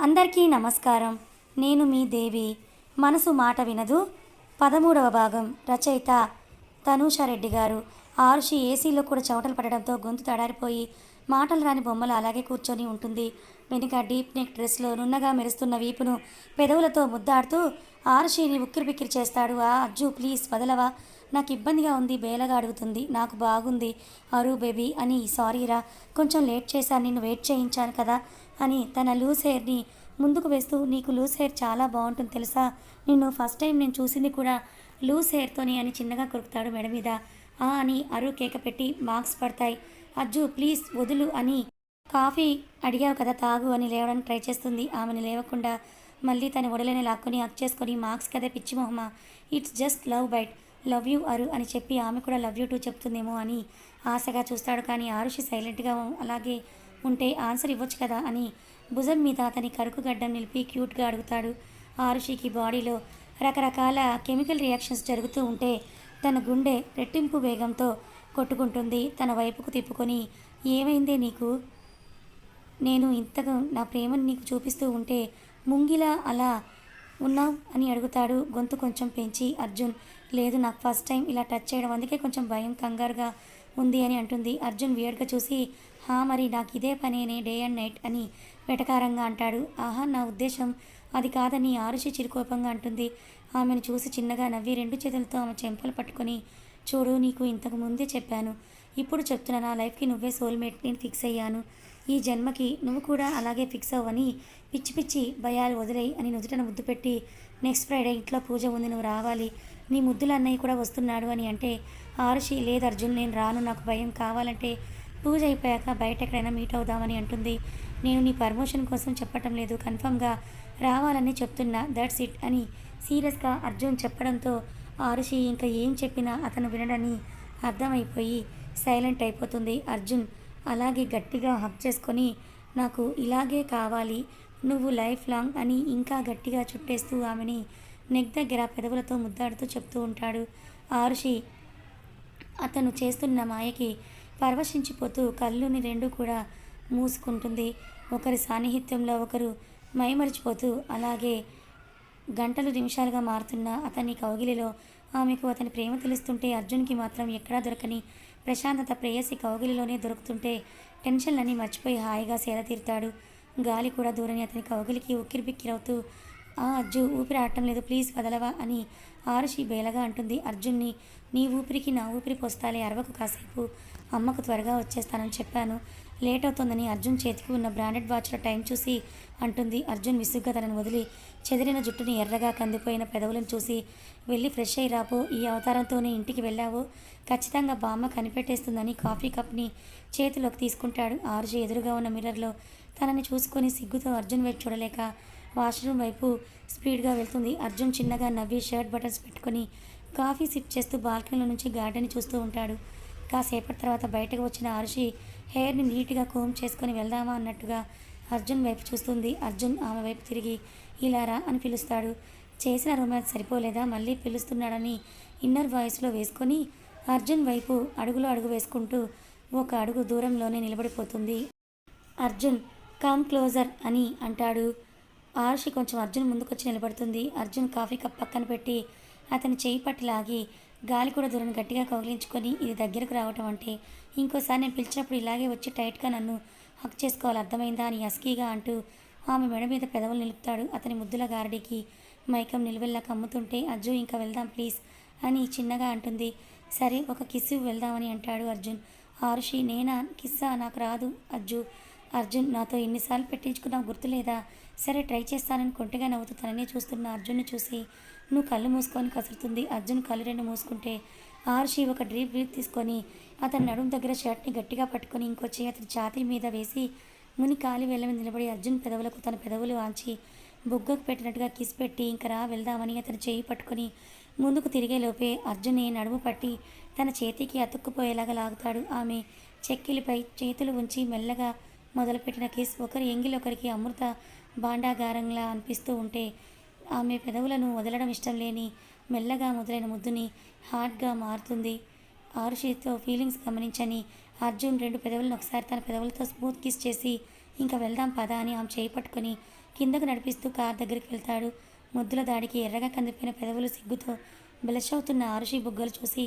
అందరికీ నమస్కారం. నేను మీ దేవి. మనసు మాట వినదు. పదమూడవ భాగం. రచయిత తనూషారెడ్డి గారు. ఆరుషి ఏసీలో కూడా చెమటలు పడడంతో గొంతు తడారిపోయి మాటలు రాని బొమ్మలు అలాగే కూర్చొని ఉంటుంది. వెనుక డీప్ నెక్ డ్రెస్లో నున్నగా మెరుస్తున్న వీపును పెదవులతో ముద్దాడుతూ ఆరుషిని ఉక్కిరి బిక్కిరి చేస్తాడు. ఆ అజ్జు ప్లీజ్ వదలవా? నాకు ఇబ్బందిగా ఉంది. బేలగా అడుగుతుంది. నాకు బాగుంది. అరు బేబీ అని సారీరా. కొంచెం లేట్ చేశాను. నిన్ను వెయిట్ చేయించాను కదా. అని తన లూజ్ హెయిర్ని ముందుకు వేస్తూ నీకు లూజ్ హెయిర్ చాలా బాగుంటుంది తెలుసా? నిన్ను ఫస్ట్ టైం నేను చూసింది కూడా లూజ్ హెయిర్తోని అని చిన్నగా కొరుకుతాడు మెడ మీద ఆ అని అరు కేక పెట్టి మార్క్స్ పడతాయి. అజ్జు ప్లీజ్ వదులు అని కాఫీ అడిగావు కదా తాగు అని లేవడానికి ట్రై చేస్తుంది. ఆమెను లేవకుండా మళ్ళీ తన ఒడలని లాక్కొని హక్ చేసుకొని మార్క్స్ కదే పిచ్చి మొహమా? It's just love bite. Love you Aru అని చెప్పి ఆమె కూడా లవ్ యూ టూ చెప్తుందేమో అని ఆశగా చూస్తాడు. కానీ ఆరుషి సైలెంట్గా అలాగే ఉంటే ఆన్సర్ ఇవ్వచ్చు కదా అని భుజం మీద అతని కరుకు గడ్డం నిలిపి క్యూట్గా అడుగుతాడు. ఆరుషికి బాడీలో రకరకాల కెమికల్ రియాక్షన్స్ జరుగుతూ ఉంటే తన గుండె రెట్టింపు వేగంతో కొట్టుకుంటుంది. తన వైపుకు తిప్పుకొని ఏమైందే నీకు? నేను ఇంతగా నా ప్రేమను నీకు చూపిస్తూ ఉంటే ముంగిలా అలా ఉన్నావు? అని అడుగుతాడు. గొంతు కొంచెం పెంచి అర్జున్ లేదు నాకు ఫస్ట్ టైం ఇలా టచ్ చేయడం అందుకే కొంచెం భయం కంగారుగా ఉంది అని అంటుంది. అర్జున్ వియర్డ్గా చూసి హా మరి నాకు ఇదే పనేనే డే అండ్ నైట్ అని వెటకారంగా అంటాడు. ఆహా నా ఉద్దేశం అది కాదని ఆరుషి చిరుకోపంగా అంటుంది. ఆమెను చూసి చిన్నగా నవ్వి రెండు చేతులతో ఆమె చెంపలు పట్టుకొని చూడు నీకు ఇంతకు ముందే చెప్పాను. ఇప్పుడు చెప్తున్నా నా లైఫ్కి నువ్వే సోల్మేట్ నేను ఫిక్స్ అయ్యాను. ఈ జన్మకి నువ్వు కూడా అలాగే ఫిక్స్ అవ్వని పిచ్చి పిచ్చి భయాలు వదిలేయి అని నుదుటన ముద్దు పెట్టి నెక్స్ట్ ఫ్రైడే ఇంట్లో పూజ ఉంది నువ్వు రావాలి. నీ ముద్దుల అన్నయ్య కూడా వస్తున్నాడు అని అంటే ఆరుషి లేదు అర్జున్ నేను రాను నాకు భయం కావాలంటే పూజ అయిపోయాక బయట ఎక్కడైనా మీట్ అవుదామని అంటుంది. నేను నీ పర్మోషన్ కోసం చెప్పటం లేదు కన్ఫర్మ్గా రావాలని చెప్తున్నా దట్స్ ఇట్ అని సీరియస్గా అర్జున్ చెప్పడంతో ఆరుషి ఇంకా ఏం చెప్పినా అతను వినడని అర్థమైపోయి సైలెంట్ అయిపోతుంది. అర్జున్ అలాగే గట్టిగా హక్ చేసుకొని నాకు ఇలాగే కావాలి నువ్వు లైఫ్ లాంగ్ అని ఇంకా గట్టిగా చుట్టేస్తూ ఆమెని నెక్ దగ్గర పెదవులతో ముద్దాడుతూ చెప్తూ ఉంటాడు. ఆరుషి అతను చేస్తున్న మాయకి పరవశించిపోతూ కళ్ళుని రెండు కూడా మూసుకుంటుంది. ఒకరి సాన్నిహిత్యంలో ఒకరు మైమరిచిపోతూ అలాగే గంటలు నిమిషాలుగా మారుతున్న అతని కౌగిలిలో ఆమెకు అతని ప్రేమ తెలుస్తుంటే అర్జున్కి మాత్రం ఎక్కడా దొరకని ప్రశాంతత ప్రేయసి కౌగిలిలోనే దొరుకుతుంటే టెన్షన్లన్నీ మర్చిపోయి హాయిగా సేద తీరుతాడు. గాలి కూడా దూరని అతని కౌగిలికి ఉక్కిరిబిక్కిరవుతూ ఆ అజ్జు ఊపిరి ఆడటం లేదు ప్లీజ్ వదలవా అని ఆరుషి బేలగా అంటుంది. అర్జున్ని నీ ఊపిరికి నా ఊపిరి పోస్తాలే అరవకు కాసేపు అమ్మకు త్వరగా వచ్చేస్తానని చెప్పాను. లేట్ అవుతుందని అర్జున్ చేతికి ఉన్న బ్రాండెడ్ వాచ్లో టైం చూసి అంటుంది. అర్జున్ విసుగ్గా తనను వదిలి చెదిరిన జుట్టుని ఎర్రగా కందిపోయిన పెదవులను చూసి వెళ్ళి ఫ్రెష్ అయి రాపో ఈ అవతారంతోనే ఇంటికి వెళ్ళావు? ఖచ్చితంగా బామ్మ కనిపెట్టేస్తుందని కాఫీ కప్ని చేతిలోకి తీసుకుంటాడు. ఆర్జీ ఎదురుగా ఉన్న మిర్రర్లో తనని చూసుకొని సిగ్గుతో అర్జున్ వైపు చూడలేక వాష్రూమ్ వైపు స్పీడ్గా వెళ్తుంది. అర్జున్ చిన్నగా నవ్వి షర్ట్ బటన్స్ పెట్టుకొని కాఫీ సిప్ చేస్తూ బాల్కనీలో నుంచి గార్డెన్ చూస్తూ ఉంటాడు. కాసేపటి తర్వాత బయటకు వచ్చిన అరుషి హెయిర్ని నీట్గా కోమ్ చేసుకొని వెళ్దామా అన్నట్టుగా అర్జున్ వైపు చూస్తుంది. అర్జున్ ఆమె వైపు తిరిగి ఇలారా అని పిలుస్తాడు. చేసిన రొమాన్స్ సరిపోలేదా? మళ్ళీ పిలుస్తున్నాడని ఇన్నర్ వాయిస్లో వేసుకొని అర్జున్ వైపు అడుగులో అడుగు వేసుకుంటూ ఒక అడుగు దూరంలోనే నిలబడిపోతుంది. అర్జున్ కమ్ క్లోజర్ అని అంటాడు. ఆర్షి కొంచెం అర్జున్ ముందుకొచ్చి నిలబడుతుంది. అర్జున్ కాఫీ కప్ పక్కన పెట్టి అతని చేయి పట్టి లాగి గాలి కూడా దూరం గట్టిగా కౌగిలించుకొని ఇది దగ్గరకు రావటం అంటే ఇంకోసారి నేను పిలిచినప్పుడు ఇలాగే వచ్చి టైట్గా నన్ను హక్ చేసుకోవాలి అర్థమైందా అని అస్కీగా అంటూ ఆమె మెడ మీద పెదవులు నిలుపుతాడు. అతని ముద్దుల గారడికి మైకం నిలువెల్లా కమ్ముతుంటే అజ్జు ఇంకా వెళ్దాం ప్లీజ్ అని చిన్నగా అంటుంది. సరే ఒక కిస్సు వెళ్దామని అంటాడు అర్జున్. ఆరుషి నేనా? కిస్సా? నాకు రాదు అజ్జు. అర్జున్ నాతో ఎన్నిసార్లు పెట్టించుకున్నావు గుర్తులేదా సరే ట్రై చేస్తానని కొంటగా నవ్వుతూ తననే చూస్తున్న అర్జున్ని చూసి నువ్వు కళ్ళు మూసుకొని కసురుతుంది. అర్జున్ కళ్ళు రెండు మూసుకుంటే ఆర్షి ఒక డ్రీప్ బ్రీత్ తీసుకొని అతని నడుము దగ్గర షర్ట్ని గట్టిగా పట్టుకొని ఇంకో చేయి అతని ఛాతీ మీద వేసి ముని కాలి వెళ్ళ మీద నిలబడి అర్జున్ పెదవులకు తన పెదవులు ఆంచి బుగ్గకు పెట్టినట్టుగా కిస్ పెట్టి ఇంకా రా వెళ్దామని అతని చేయి పట్టుకొని ముందుకు తిరిగే లోపే అర్జునే నడుము పట్టి తన చేతికి అతుక్కుపోయేలాగా లాగుతాడు. ఆమె చెక్కిలిపై చేతులు ఉంచి మెల్లగా మొదలుపెట్టిన కిస్ ఒకరి ఎంగిలొకరికి అమృత బాండాగారంలా అనిపిస్తూ ఉంటే ఆమె పెదవులను వదలడం ఇష్టం లేని మెల్లగా మొదలైన ముద్దుని హార్డ్గా మారుతుంది. ఆరుషితో ఫీలింగ్స్ గమనించని అర్జున్ రెండు పెదవులను ఒకసారి తన పెదవులతో స్మూత్ కిస్ చేసి ఇంకా వెళ్దాం పదా అని ఆమె చేయి పట్టుకొని కిందకు నడిపిస్తూ కార్ దగ్గరికి వెళ్తాడు. ముద్దుల దాడికి ఎర్రగా కందిపోయిన పెదవులు సిగ్గుతో బ్లష్ అవుతున్న ఆరుషి బుగ్గలు చూసి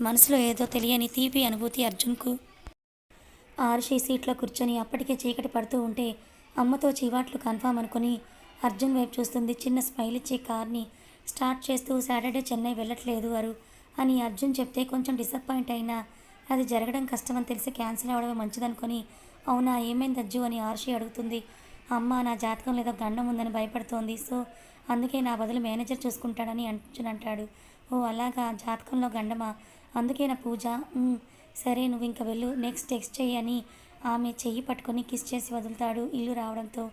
మనసులో ఏదో తెలియని తీపి అనుభూతి అర్జున్కు. ఆరుషి సీట్లో కూర్చొని అప్పటికే చీకటి పడుతూ ఉంటే అమ్మతో చీవాట్లు కన్ఫామ్ అనుకుని అర్జున్ వైపు చూస్తుంది. చిన్న స్మైల్ ఇచ్చి కార్ని స్టార్ట్ చేస్తూ సాటర్డే చెన్నై వెళ్ళట్లేదు అరు అని అర్జున్ చెప్తే కొంచెం డిసప్పాయింట్ అయినా అది జరగడం కష్టమని తెలిసి క్యాన్సిల్ అవడమే మంచిదనుకొని అవునా ఏమైంది అజ్జు అని ఆర్షి అడుగుతుంది. అమ్మ నా జాతకం లేదా గండం ఉందని భయపడుతోంది. సో అందుకే నా బదులు మేనేజర్ చూసుకుంటాడని అర్జున్ అంటాడు. ఓ అలాగా జాతకంలో గండమా? అందుకే నా పూజ సరే నువ్వు ఇంక వెళ్ళు. నెక్స్ట్ టెక్స్ట్ చెయ్యి అని ఆమె చెయ్యి పట్టుకొని కిస్ చేసి వదులుతాడు ఇల్లు రావడంతో.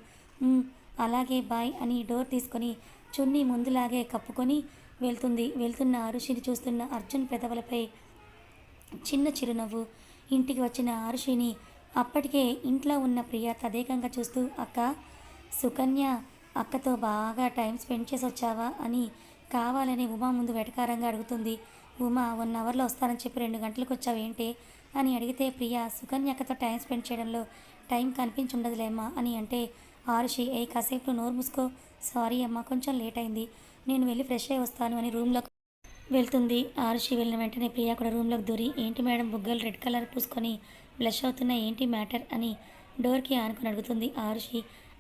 అలాగే బాయ్ అని డోర్ తీసుకొని చున్నీ ముందులాగే కప్పుకొని వెళ్తుంది. వెళ్తున్న అరుషిని చూస్తున్న అర్జున్ పెదవులపై చిన్న చిరునవ్వు. ఇంటికి వచ్చిన ఆరుషిని అప్పటికే ఇంట్లో ఉన్న ప్రియ తదేకంగా చూస్తూ అక్క సుకన్య అక్కతో బాగా టైం స్పెండ్ చేసి వచ్చావా అని కావాలని ఉమా ముందు వెటకారంగా అడుగుతుంది. ఉమా వన్ అవర్లో వస్తానని చెప్పి రెండు గంటలకు వచ్చావేంటి అని అడిగితే ప్రియ సుకన్యకతో టైం స్పెండ్ చేయడంలో టైం కనిపించుండదులేమ్మా అని అంటే ఆరుషి ఏ కాసేపు నోరు మూసుకో. సారీ అమ్మా కొంచెం లేట్ అయింది. నేను వెళ్ళి ఫ్రెష్ అయ్యి వస్తాను అని రూమ్లో వెళ్తుంది. ఆరుషి వెళ్ళిన వెంటనే ప్రియా కూడా రూమ్లోకి దూరి ఏంటి మేడం బుగ్గలు రెడ్ కలర్ పూసుకొని బ్లష్ అవుతున్న ఏంటి మ్యాటర్ అని డోర్కి ఆనుకుని అడుగుతుంది ఆరుషి.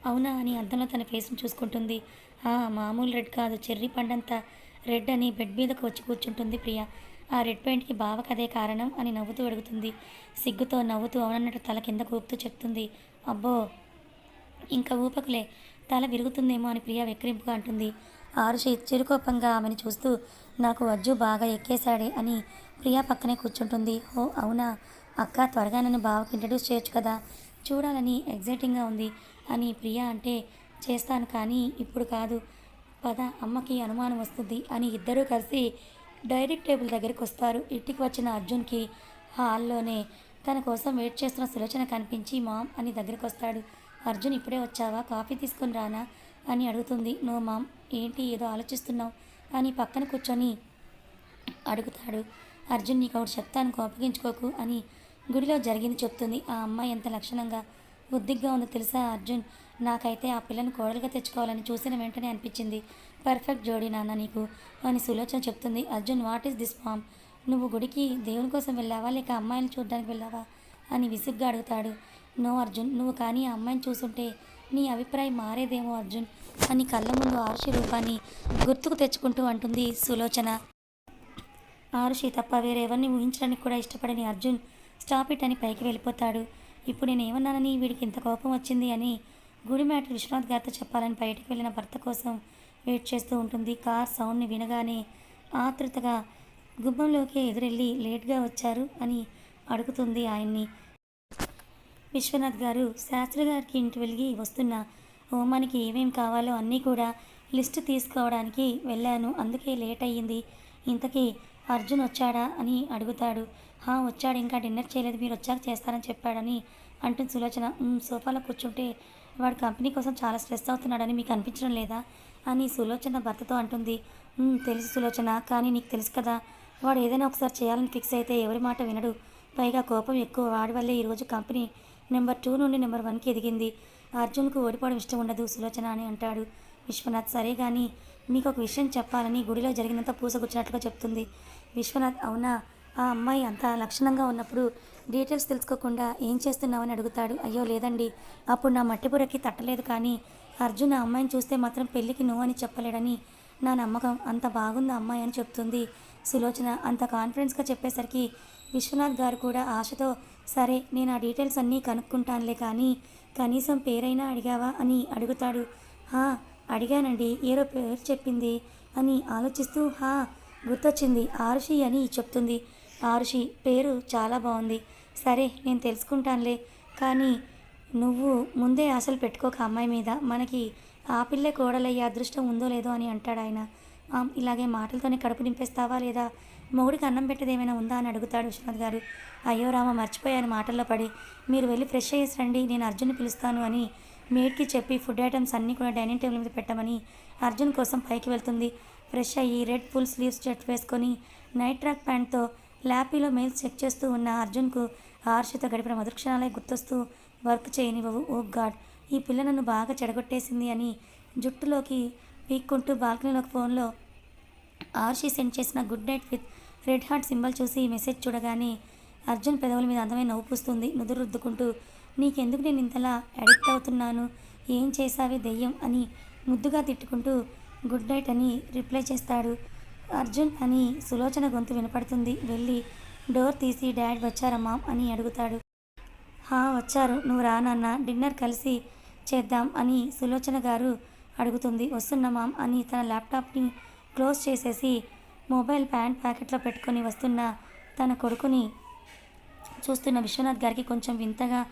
అవునా అని అద్దంలో తన ఫేస్ని చూసుకుంటుంది. మామూలు రెడ్ కాదు చెర్రీ పండంతా రెడ్ అని బెడ్ మీదకు వచ్చి కూర్చుంటుంది ప్రియా. ఆ రెడ్ పెయింట్కి బావకు అదే కారణం అని నవ్వుతూ అడుగుతుంది. సిగ్గుతో నవ్వుతూ అవునన్నట్టు తల కింద ఊపుతూ చెప్తుంది. అబ్బో ఇంకా ఊపకులే. తల విరుగుతుందేమో అని ప్రియ వెక్కిరింపుగా అంటుంది. ఆరుషి చిరుకోపంగా ఆమెను చూస్తూ నాకు అజ్జు బాగా ఎక్కేశాడే అని ప్రియా పక్కనే కూర్చుంటుంది. ఓ అవునా? అక్క త్వరగా నన్ను బావకి ఇంట్రడ్యూస్ చేయొచ్చు కదా? చూడాలని ఎగ్జైటింగ్గా ఉంది అని ప్రియా అంటే చేస్తాను కానీ ఇప్పుడు కాదు. పద అమ్మకి అనుమానం వస్తుంది అని ఇద్దరూ కలిసి డైరెక్ట్ టేబుల్ దగ్గరికి వస్తారు. ఇంటికి వచ్చిన అర్జున్కి హాల్లోనే తన కోసం వెయిట్ చేస్తున్న సులోచన కనిపించి మామ్ అని దగ్గరికి వస్తాడు. అర్జున్ ఇప్పుడే వచ్చావా? కాఫీ తీసుకుని రానా? అని అడుగుతుంది. నో మామ్ ఏంటి? ఏదో ఆలోచిస్తున్నావు? అని పక్కన కూర్చొని అడుగుతాడు. అర్జున్ నీకు ఒకటి చెప్తాను కోపగించుకోకు అని గుడిలో జరిగింది చెప్తుంది. ఆ అమ్మాయి ఎంత లక్షణంగా బుద్ధిగా ఉందో తెలుసా అర్జున్? నాకైతే ఆ పిల్లని కోడలుగా తెచ్చుకోవాలని చూసిన వెంటనే అనిపించింది. పర్ఫెక్ట్ జోడీ నాన్న నీకు అని సులోచన చెప్తుంది. Arjun what is this form నువ్వు గుడికి దేవుని కోసం వెళ్ళావా? లేక అమ్మాయిని చూడడానికి వెళ్ళావా? అని విసుగ్గా అడుగుతాడు. నో అర్జున్ నువ్వు కానీ ఆ అమ్మాయిని చూసుంటే నీ అభిప్రాయం మారేదేమో అర్జున్ అని కళ్ళ ముందు ఆరుషి రూపాన్ని గుర్తుకు తెచ్చుకుంటూ అంటుంది సులోచన. ఆరుషి తప్ప వేరెవరిని ఊహించడానికి కూడా ఇష్టపడని అర్జున్ స్టాప్ ఇట్ అని పైకి వెళ్ళిపోతాడు. ఇప్పుడు నేనేమన్నానని వీడికి ఇంత కోపం వచ్చింది అని గుడి మ్యాటర్ విశ్వనాథ్ గారితో చెప్పాలని బయటికి వెళ్ళిన భర్త కోసం వెయిట్ చేస్తూ ఉంటుంది. కార్ సౌండ్ని వినగానే ఆతృతగా గుమ్మంలోకి ఎదురెళ్ళి లేట్గా వచ్చారు అని అడుగుతుంది ఆయన్ని. విశ్వనాథ్ గారు శాస్త్రి గారికి ఇంటి వెలిగి వస్తున్న హోమానికి ఏమేం కావాలో అన్నీ కూడా లిస్టు తీసుకోవడానికి వెళ్ళాను. అందుకే లేట్ అయ్యింది. ఇంతకీ అర్జున్ వచ్చాడా అని అడుగుతాడు. హా వచ్చాడు. ఇంకా డిన్నర్ చేయలేదు. మీరు వచ్చాక చేస్తారని చెప్పాడని అంటుంది సులోచన. సోఫాలో కూర్చుంటే వాడు కంపెనీ కోసం చాలా స్ట్రెస్ అవుతున్నాడని మీకు అనిపించడం లేదా? అని సులోచన భర్తతో అంటుంది. తెలుసు సులోచన కానీ నీకు తెలుసు కదా వాడు ఏదైనా ఒకసారి చేయాలని ఫిక్స్ అయితే ఎవరి మాట వినడు. పైగా కోపం ఎక్కువ వాడి వల్లే ఈరోజు కంపెనీ నెంబర్ టూ నుండి నెంబర్ వన్కి ఎదిగింది. అర్జున్కు ఓడిపోవడం ఇష్టం ఉండదు సులోచన అని అంటాడు. విశ్వనాథ్ సరే కానీ మీకు ఒక విషయం చెప్పాలని గుడిలో జరిగినంత పూసగుచ్చినట్లుగా చెప్తుంది. విశ్వనాథ్ అవునా? ఆ అమ్మాయి అంత లక్షణంగా ఉన్నప్పుడు డీటెయిల్స్ తెలుసుకోకుండా ఏం చేస్తున్నావని అడుగుతాడు. అయ్యో లేదండి. అప్పుడు నా మట్టిపురకి తట్టలేదు కానీ అర్జున్ ఆ అమ్మాయిని చూస్తే మాత్రం పెళ్ళికి నువ్వు అని చెప్పలేడని నా నమ్మకం. అంత బాగుంది అమ్మాయి అని చెప్తుంది సులోచన. అంత కాన్ఫిడెన్స్గా చెప్పేసరికి విశ్వనాథ్ గారు కూడా ఆశతో సరే నేను ఆ డీటెయిల్స్ అన్నీ కనుక్కుంటానులే కానీ కనీసం పేరైనా అడిగావా అని అడుగుతాడు. హా అడిగానండి. ఏరో పేరు చెప్పింది అని ఆలోచిస్తూ హా గుర్తొచ్చింది. ఆరుషి అని చెప్తుంది. ఆరుషి పేరు చాలా బాగుంది సరే నేను తెలుసుకుంటానులే. కానీ నువ్వు ముందే ఆశలు పెట్టుకోక అమ్మాయి మీద. మనకి ఆ పిల్లే కోడలయ్యే అదృష్టం ఉందో లేదో అని అంటాడు ఆయన. ఇలాగే మాటలతోనే కడుపు నింపేస్తావా లేదా? మొగుడికి అన్నం పెట్టేది ఏమైనా ఉందా అని అడుగుతాడు విశ్వనాథ్ గారు. అయ్యో రామ మర్చిపోయాను మాటల్లో పడి. మీరు వెళ్ళి ఫ్రెష్ అయ్యేసి రండి నేను అర్జున్ని పిలుస్తాను అని మేడ్కి చెప్పి ఫుడ్ ఐటమ్స్ అన్నీ కూడా డైనింగ్ టేబుల్ మీద పెట్టమని అర్జున్ కోసం పైకి వెళ్తుంది. ఫ్రెష్ అయ్యి రెడ్ ఫుల్ స్లీవ్స్ షర్ట్ వేసుకొని నైట్ ట్రాక్ ప్యాంట్తో ల్యాపీలో మెయిల్స్ చెక్ చేస్తూ ఉన్న అర్జున్కు ఆర్షితో గడిపిన మధుక్షణాలే గుర్తొస్తూ వర్క్ చేయనివ్వవు ఓ గాడ్! ఈ పిల్ల నన్ను బాగా చెడగొట్టేసింది అని జుట్టులోకి పీక్కుంటూ బాల్కనీలోకి ఫోన్లో ఆర్షి సెండ్ చేసిన good night with red heart symbol చూసి ఈ మెసేజ్ చూడగానే అర్జున్ పెదవుల మీద అందమైన నవ్వు పూస్తుంది. నుదురు రుద్దుకుంటూ నీకెందుకు నేను ఇంతలా అడిక్ట్ అవుతున్నాను? ఏం చేసావే దెయ్యం అని ముద్దుగా తిట్టుకుంటూ గుడ్ నైట్ అని రిప్లై చేస్తాడు. అర్జున్ అని సులోచన గొంతు వినపడుతుంది. వెళ్ళి డోర్ తీసి డాడ్ వచ్చారమ్మా అని అడుగుతాడు. హా వచ్చారు. నువ్వు రా నాన్న డిన్నర్ కలిసి చేద్దాం అని సులోచన గారు అడుగుతుంది. వస్తున్న మామ్ అని తన ల్యాప్టాప్ని క్లోజ్ చేసేసి మొబైల్ ప్యాంట్ ప్యాకెట్లో పెట్టుకొని వస్తున్న తన కొడుకుని చూస్తున్న విశ్వనాథ్ గారికి కొంచెం వింతగా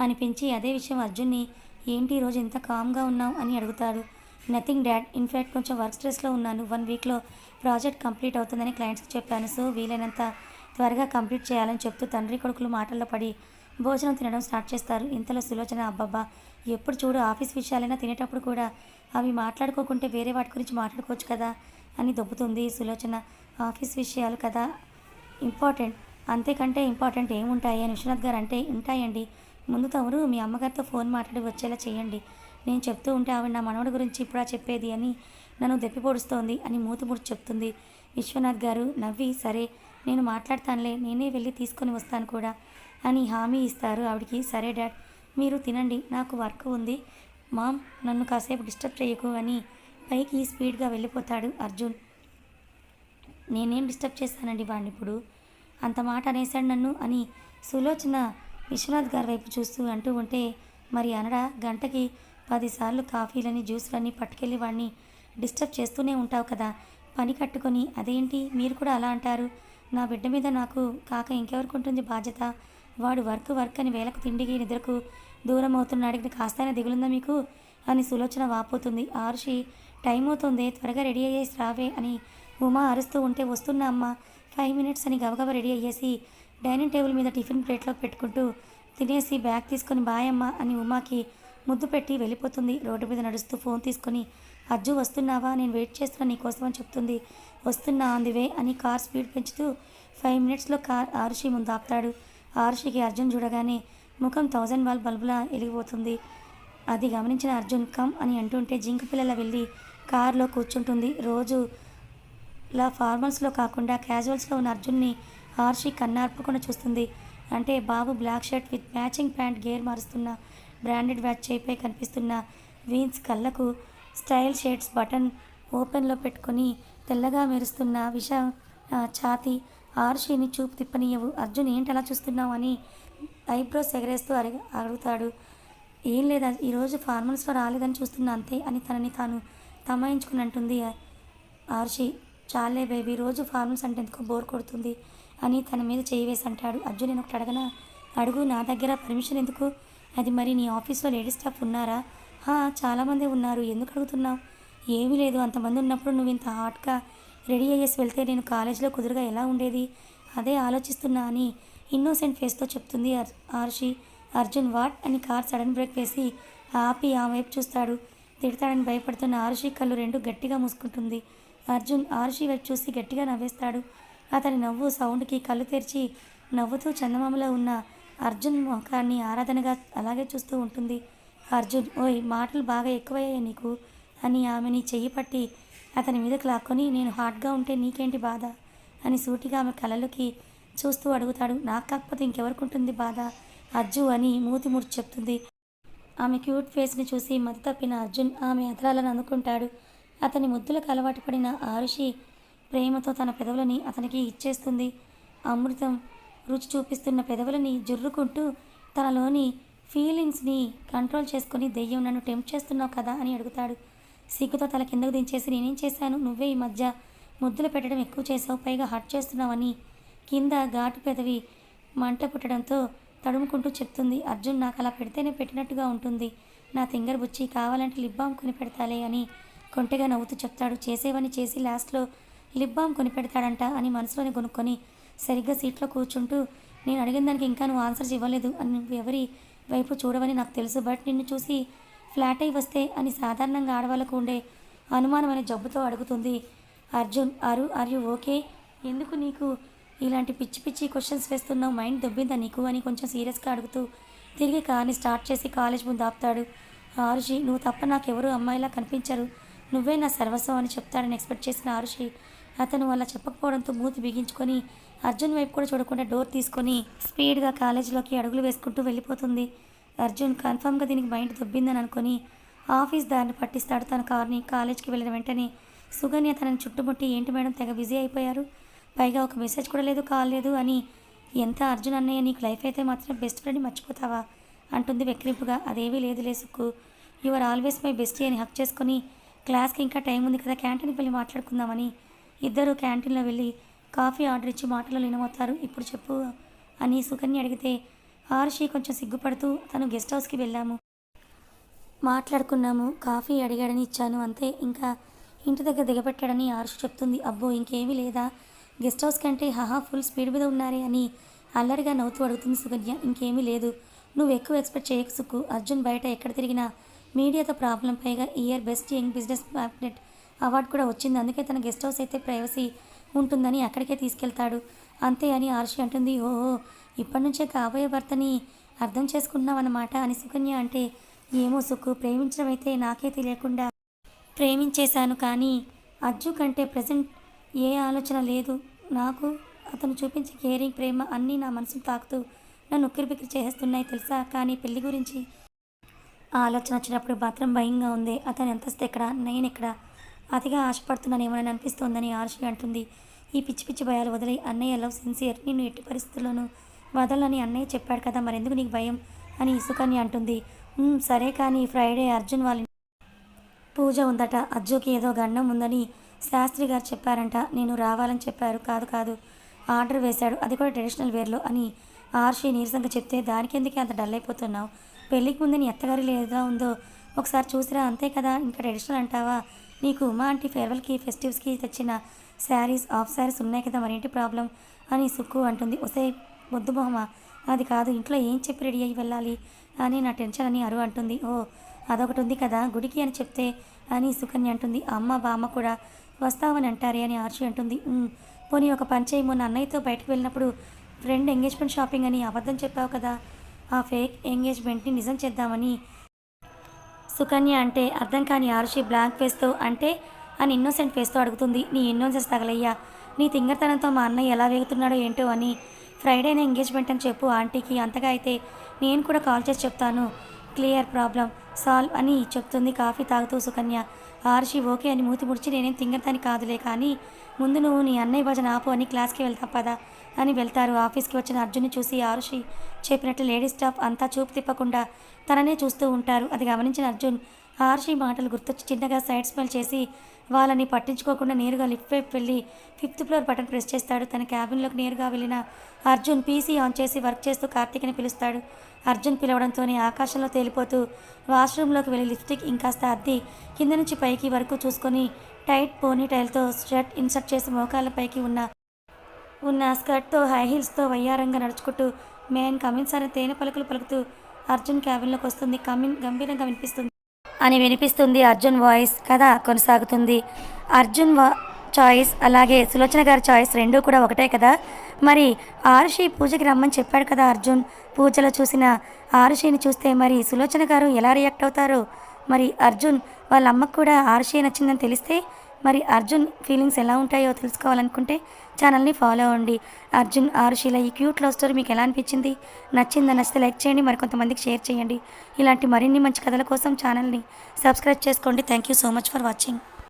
అనిపించి అదే విషయం అర్జున్ని ఏంటి రోజు ఇంత కామ్గా ఉన్నావు? అని అడుగుతాడు. నథింగ్ డాడ్ ఇన్ఫ్యాక్ట్ కొంచెం వర్క్ స్ట్రెస్లో ఉన్నాను. వన్ వీక్లో ప్రాజెక్ట్ కంప్లీట్ అవుతుందని క్లయింట్స్కి చెప్పాను. సో వీలైనంత త్వరగా కంప్లీట్ చేయాలని చెప్తూ తండ్రి కొడుకులు మాటల్లో పడి భోజనం తినడం స్టార్ట్ చేస్తారు. ఇంతలో సులోచన అబ్బబ్బా ఎప్పుడు చూడు ఆఫీస్ విషయాలైనా తినేటప్పుడు కూడా అవి మాట్లాడుకోకుంటే వేరే వాటి గురించి మాట్లాడుకోవచ్చు కదా అని దొబ్బుతుంది సులోచన. ఆఫీస్ విషయాలు కదా ఇంపార్టెంట్ అంతేకంటే ఇంపార్టెంట్ ఏముంటాయి? అని విశ్వనాథ్ గారు అంటే ఉంటాయండి. ముందు తమరు మీ అమ్మగారితో ఫోన్ మాట్లాడి వచ్చేలా చేయండి. నేను చెప్తూ ఉంటే ఆవిడ నా మనవడి గురించి ఇప్పుడా చెప్పేది అని నన్ను దెప్పి పొడుస్తోంది అని మూతి చెప్తుంది. విశ్వనాథ్ గారు నవ్వి సరే నేను మాట్లాడతానులే నేనే వెళ్ళి తీసుకొని వస్తాను కూడా అని హామీ ఇస్తారు ఆవిడికి. సరే డాడ్ మీరు తినండి నాకు వర్క్ ఉంది. మామ్ నన్ను కాసేపు డిస్టర్బ్ చేయకు అని పైకి స్పీడ్గా వెళ్ళిపోతాడు అర్జున్. నేనేం డిస్టర్బ్ చేస్తానండి వాడిని ఇప్పుడు? అంత మాట అనేశాడు నన్ను అని సులోచన విశ్వనాథ్ గారి వైపు చూస్తూ అంటూ ఉంటే మరి అనడా గంటకి పదిసార్లు కాఫీలని జ్యూస్లని పట్టుకెళ్ళి వాడిని డిస్టర్బ్ చేస్తూనే ఉంటావు కదా. పని కట్టుకొని అదేంటి మీరు కూడా అలా అంటారు? నా బిడ్డ మీద నాకు కాక ఇంకెవరికి ఉంటుంది బాధ్యత? వాడు వర్క్ వర్క్ అని వేలకు తిండికి నిద్రకు దూరం అవుతున్నాడికి కాస్తైనా దిగులుందా మీకు? అని సులోచన వాపోతుంది. ఆరుషి టైం అవుతుంది త్వరగా రెడీ అయ్యేసి రావే అని ఉమా అరుస్తూ ఉంటే వస్తున్నా అమ్మ ఫైవ్ మినిట్స్ అని గబగబా రెడీ అయ్యేసి డైనింగ్ టేబుల్ మీద టిఫిన్ ప్లేట్లో పెట్టుకుంటూ తినేసి బ్యాగ్ తీసుకొని బాయమ్మ అని ఉమాకి ముద్దు పెట్టి వెళ్ళిపోతుంది. రోడ్డు మీద నడుస్తూ ఫోన్ తీసుకొని అజ్జు వస్తున్నావా? నేను వెయిట్ చేస్తున్నా నీకోసం అని చెప్తుంది. వస్తున్నా ఆన్ ది వే అని కార్ స్పీడ్ పెంచుతూ ఫైవ్ మినిట్స్లో కార్ ఆరుషి ముందు ఆపుతాడు. ఆరుషికి అర్జున్ చూడగానే ముఖం థౌజండ్ వాల్ బల్బులా వెలిగిపోతుంది అది గమనించిన అర్జున్ కమ్ అని అంటుంటే జింక పిల్లల వెళ్ళి కారులో కూర్చుంటుంది. రోజు లా ఫార్మల్స్లో కాకుండా క్యాజువల్స్లో ఉన్న అర్జున్ని ఆర్షి కన్నార్పకుండా చూస్తుంది. అంటే బాబు black shirt with matching pant gear మారుస్తున్న branded watch చేయిపై కనిపిస్తున్న వీన్స్ కళ్ళకు స్టైల్ షేడ్స్ బటన్ ఓపెన్లో పెట్టుకొని తెల్లగా మెరుస్తున్న విష ఛాతి ఆర్షిని చూపు తిప్పనీయవు. అర్జున్ ఏంటలా చూస్తున్నావు? అని ఐబ్రోస్ ఎగరేస్తూ అడిగి అడుగుతాడు ఏం లేదా ఈరోజు ఫార్మల్స్లో రాలేదని చూస్తున్నా అంతే అని తనని తాను తమాయించుకుని అంటుంది ఆర్షి. చాలే బేబీ రోజు ఫార్మల్స్ అంటే ఎందుకో బోర్ కొడుతుంది అని తన మీద చేయి వేసి అంటాడు. అర్జున్ నేను ఒకటి అడగనా? అడుగు నా దగ్గర పర్మిషన్ ఎందుకు? అది మరి నీ ఆఫీస్లో లేడీస్ స్టాఫ్ ఉన్నారా? చాలామంది ఉన్నారు. ఎందుకు అడుగుతున్నావు? ఏమీ లేదు. అంతమంది ఉన్నప్పుడు నువ్వు ఇంత హాట్గా రెడీ అయ్యేసి వెళ్తే నేను కాలేజీలో కుదురుగా ఎలా ఉండేది? అదే ఆలోచిస్తున్నా అని ఇన్నోసెంట్ ఫేస్తో చెప్తుంది అర్ ఆర్షి. అర్జున్ వాట్? అని కార్ సడన్ బ్రేక్ వేసి ఆపి ఆ వైపు చూస్తాడు. తిడతాడని భయపడుతున్న ఆరుషి కళ్ళు రెండు గట్టిగా మూసుకుంటుంది. అర్జున్ ఆరుషి వైపు చూసి గట్టిగా నవ్వేస్తాడు. అతని నవ్వు సౌండ్కి కళ్ళు తెరిచి నవ్వుతూ చందమామలో ఉన్న అర్జున్ ముఖాన్ని ఆరాధనగా అలాగే చూస్తూ ఉంటుంది. అర్జున్ ఓయ్ మాటలు బాగా ఎక్కువయ్యాయి నీకు అని ఆమెని చెయ్యి పట్టి అతని మీదకి లాక్కొని నేను హాట్గా ఉంటే నీకేంటి బాధ అని సూటిగా ఆమె కలలోకి చూస్తూ అడుగుతాడు. నాకు కాకపోతే ఇంకెవరికి ఉంటుంది బాధ అజ్జు అని మూతి ముడిచి చెప్తుంది. ఆమె క్యూట్ ఫేస్ని చూసి మతి తప్పిన అర్జున్ ఆమె అతరాలను అందుకుంటాడు అతని ముద్దులకు అలవాటు పడిన ఆరుషి ప్రేమతో తన పెదవులని అతనికి ఇచ్చేస్తుంది. అమృతం రుచి చూపిస్తున్న పెదవులని జుర్రుకుంటూ తనలోని ఫీలింగ్స్ని కంట్రోల్ చేసుకొని దెయ్యం నన్ను టెంప్ట్ చేస్తున్నావు కదా అని అడుగుతాడు. సిగ్గుతో తల కిందకు దించేసి నేనేం చేశాను? నువ్వే ఈ మధ్య ముద్దులు పెట్టడం ఎక్కువ చేసావు పైగా హట్ చేస్తున్నావని కింద ఘాటు పెదవి మంట పుట్టడంతో తడుముకుంటూ చెప్తుంది. అర్జున్ నాకు అలా పెడితేనే పెట్టినట్టుగా ఉంటుంది. నా తింగర్ బుచ్చి కావాలంటే లిప్ బామ్ కొని పెడతాలే అని కొంటెగా నవ్వుతూ చెప్తాడు. చేసేవని చేసి లాస్ట్లో లిప్ బామ్ కొని పెడతాడంట అని మనసులోనే కొనుక్కొని సరిగ్గా సీట్లో కూర్చుంటూ నేను అడిగిన దానికి ఇంకా నువ్వు ఆన్సర్స్ ఇవ్వలేదు అని నువ్వు ఎవరి వైపు చూడవని నాకు తెలుసు. బట్ నిన్ను చూసి ఫ్లాట్ అయి వస్తే అని సాధారణంగా ఆడవాళ్ళకు ఉండే అనుమానం అనే జబ్బుతో అడుగుతుంది. అర్జున్ అరు ఆర్ యు ఓకే? ఎందుకు నీకు ఇలాంటి పిచ్చి పిచ్చి క్వశ్చన్స్ వేస్తున్నావు? మైండ్ దొబ్బిందా నీకు? అని కొంచెం సీరియస్గా అడుగుతూ తిరిగి కార్ని స్టార్ట్ చేసి కాలేజ్ ముందు ఆపుతాడు. ఆరుషి నువ్వు తప్ప నాకెవరూ అమ్మాయిలా కనిపించరు. నువ్వే నా సర్వస్వం అని చెప్తాడని ఎక్స్పెక్ట్ చేసిన ఆరుషి. అతను అలా చెప్పకపోవడంతో మూతి బిగించుకొని అర్జున్ వైపు కూడా చూడకుండా డోర్ తీసుకొని స్పీడ్గా కాలేజీలోకి అడుగులు వేసుకుంటూ వెళ్ళిపోతుంది. అర్జున్ కన్ఫామ్గా దీనికి మైండ్ దొబ్బిందని అనుకొని ఆఫీస్ దారిని పట్టిస్తాడు తన కార్ని. కాలేజ్కి వెళ్ళిన వెంటనే సుగన్య తనని చుట్టుముట్టి ఏంటి మేడం తెగ బిజీ అయిపోయారు? పైగా ఒక మెసేజ్ కూడా లేదు కాల్ లేదు అని. ఎంత అర్జున్ అన్నయ్య నీకు లైఫ్ అయితే మాత్రం బెస్ట్ ఫ్రెండ్ మర్చిపోతావా? అంటుంది వెక్రింపుగా అదేమీ లేదు Sukku. You are always my bestie అని హక్ చేసుకొని క్లాస్కి ఇంకా టైం ఉంది కదా క్యాంటీన్కి వెళ్ళి మాట్లాడుకుందామని. ఇద్దరు క్యాంటీన్లో వెళ్ళి కాఫీ ఆర్డర్ ఇచ్చి మాటలు లీనమవుతారు ఇప్పుడు చెప్పు అని సుకన్య అడిగితే ఆర్షి కొంచెం సిగ్గుపడుతూ తను గెస్ట్ హౌస్కి వెళ్ళాము. మాట్లాడుకున్నాము. కాఫీ అడిగాడని ఇచ్చాను అంతే. ఇంకా ఇంటి దగ్గర దిగబెట్టాడని ఆర్షి చెప్తుంది. అబ్బో ఇంకేమీ లేదా? గెస్ట్ హౌస్ కంటే హహా ఫుల్ స్పీడ్ మీద ఉన్నారే అని అల్లరిగా నవ్వుతూ అడుగుతుంది సుకన్య. ఇంకేమీ లేదు. నువ్వు ఎక్కువ ఎక్స్పెక్ట్ చేయకు సుక్కు. అర్జున్ బయట ఎక్కడ తిరిగినా మీడియాతో ప్రాబ్లం పైగా year best young business magnate award కూడా వచ్చింది. అందుకే తన గెస్ట్ హౌస్ అయితే ప్రైవసీ ఉంటుందని అక్కడికే తీసుకెళ్తాడు. అంతే అని ఆర్షి అంటుంది. ఓహో ఇప్పటి నుంచే కాబోయే భర్తని అర్థం చేసుకున్నావన్నమాట అని సుకన్య అంటే ఏమో సుక్కు ప్రేమించడం అయితే నాకే తెలియకుండా ప్రేమించేశాను కానీ అజ్జు కంటే ప్రజెంట్ ఏ ఆలోచన లేదు. నాకు అతను చూపించే కేరింగ్ ప్రేమ అన్నీ నా మనసును తాకుతూ నన్ను ఉక్కిరిబిక్కిరి చేస్తున్నాయి తెలుసా? కానీ పెళ్ళి గురించి ఆలోచన వచ్చినప్పుడు మాత్రం భయంగా ఉంది. అతను ఎంతస్తు ఎక్కడ? నేను ఇక్కడ అతిగా ఆశపడుతున్నానేమోనని అనిపిస్తోందని ఆర్షి అంటుంది. ఈ పిచ్చి పిచ్చి భయాలు వదిలి అన్నయ్య లవ్ సిన్సియర్ నిన్ను ఎట్టి పరిస్థితుల్లోనూ వదలని అన్నయ్య చెప్పాడు కదా మరెందుకు నీకు భయం అని ఇసుకని అంటుంది. సరే కానీ ఫ్రైడే అర్జున్ వాళ్ళ పూజ ఉందట. అజ్జుకి ఏదో గండం ఉందని శాస్త్రి గారు చెప్పారంట. నేను రావాలని చెప్పారు. కాదు కాదు. ఆర్డర్ వేశాడు. అది కూడా ట్రెడిషనల్ వేర్లో అని ఆర్షి నీరసంగా చెప్తే దానికి ఎందుకే అంత డల్ అయిపోతున్నావు? పెళ్ళికి ముందు నీ అత్తగారి లేదా ఉందో? ఒకసారి చూసిరా అంతే కదా? ఇంకా ట్రెడిషనల్ అంటావా? నీకు ఉమా అంటే ఫేర్వెల్కి ఫెస్టివ్స్కి తెచ్చిన శారీస్ ఆఫ్ శారీస్ ఉన్నాయి కదా మరేంటి ప్రాబ్లం అని సుక్కు అంటుంది. ఒసే బొద్దు బొహమ అది కాదు ఇంట్లో ఏం చెప్పి రెడీ అయ్యి వెళ్ళాలి అని నా టెన్షన్ అని అరు అంటుంది. ఓ అదొకటి ఉంది కదా గుడికి అని చెప్తే అని సుకన్య అంటుంది. అమ్మ బామ్మ కూడా వస్తావని అంటారే అని ఆర్చి అంటుంది. పోనీ ఒక పని చేయి మొన్న అన్నయ్యతో బయటకు వెళ్ళినప్పుడు ఫ్రెండ్ ఎంగేజ్మెంట్ షాపింగ్ అని అబద్ధం చెప్పావు కదా ఆ ఫేక్ ఎంగేజ్మెంట్ని నిజం చేద్దామని సుకన్య అంటే అర్థం కాని ఆరుషి బ్లాంక్ ఫేస్తో అంటే అని ఇన్నోసెంట్ ఫేస్తో అడుగుతుంది. నీ ఇన్నోసెన్స్ తగలయ్యా. నీ తింగరతనంతో మా అన్నయ్య ఎలా వేగుతున్నాడో ఏంటో అని ఫ్రైడేనే ఎంగేజ్మెంట్ అని చెప్పు ఆంటీకి. అంతగా అయితే నేను కూడా కాల్ చేసి చెప్తాను. క్లియర్ ప్రాబ్లం సాల్వ్ అని చెప్తుంది కాఫీ తాగుతూ సుకన్య. ఆర్షి ఓకే అని మూతి ముడిచి నేనేం తింగతాని కాదులే కానీ ముందు నువ్వు నీ అన్నయ్య భజన ఆపు అని క్లాస్కి వెళ్తా పదా అని వెళ్తారు. ఆఫీస్కి వచ్చిన అర్జున్ని చూసి ఆరుషి చెప్పినట్లు లేడీస్ స్టాఫ్ అంతా చూపు తిప్పకుండా తననే చూస్తూ ఉంటారు. అది గమనించిన అర్జున్ ఆర్షి మాటలు గుర్తొచ్చి చిన్నగా సైడ్ స్మెల్ చేసి వాళ్ళని పట్టించుకోకుండా నేరుగా లిఫ్ట్ వైపు వెళ్ళి ఫిఫ్త్ ఫ్లోర్ బటన్ ప్రెస్ చేస్తాడు. తన క్యాబిన్లోకి నేరుగా వెళ్ళిన అర్జున్ పీసీ ఆన్ చేసి వర్క్ చేస్తూ కార్తీక్ని పిలుస్తాడు. అర్జున్ పిలవడంతోనే ఆకాశంలో తేలిపోతూ వాష్రూమ్లోకి వెళ్ళి లిప్స్టిక్ ఇంకాస్త అద్ది కింద నుంచి పైకి వరకు చూసుకొని టైట్ పోనీ టైల్తో షర్ట్ ఇన్సర్ట్ చేసి మోకాళ్ళపైకి ఉన్న ఉన్న స్కర్ట్తో హై హీల్స్తో వయ్యారంగా నడుచుకుంటూ మేన్ కమిన్ సార్ తేనె పలుకులు పలుకుతూ అర్జున్ క్యాబిన్లోకి వస్తుంది. కమిన్ గంభీరంగా వినిపిస్తుంది. అని వినిపిస్తుంది అర్జున్ వాయిస్. కథ కొనసాగుతుంది. అర్జున్ వా చాయిస్ అలాగే సులోచన గారి చాయిస్ రెండూ కూడా ఒకటే కదా? మరి ఆరుషి పూజకి రమ్మని చెప్పాడు కదా అర్జున్. పూజలో చూసిన ఆరుషిని చూస్తే మరి సులోచన గారు ఎలా రియాక్ట్ అవుతారు? మరి అర్జున్ వాళ్ళ అమ్మకు కూడా ఆరుషి నచ్చిందని తెలిస్తే మరి అర్జున్ ఫీలింగ్స్ ఎలా ఉంటాయో తెలుసుకోవాలనుకుంటే ఛానల్ని ఫాలో అవ్వండి. అర్జున్ ఆరుషిల ఈ క్యూట్ లవ్ స్టోరీ మీకు ఎలా అనిపించింది? నచ్చిందని నచ్చితే లైక్ చేయండి మరి కొంతమందికి షేర్ చేయండి. ఇలాంటి మరిన్ని మంచి కథల కోసం ఛానల్ని సబ్స్క్రైబ్ చేసుకోండి. Thank you so much for watching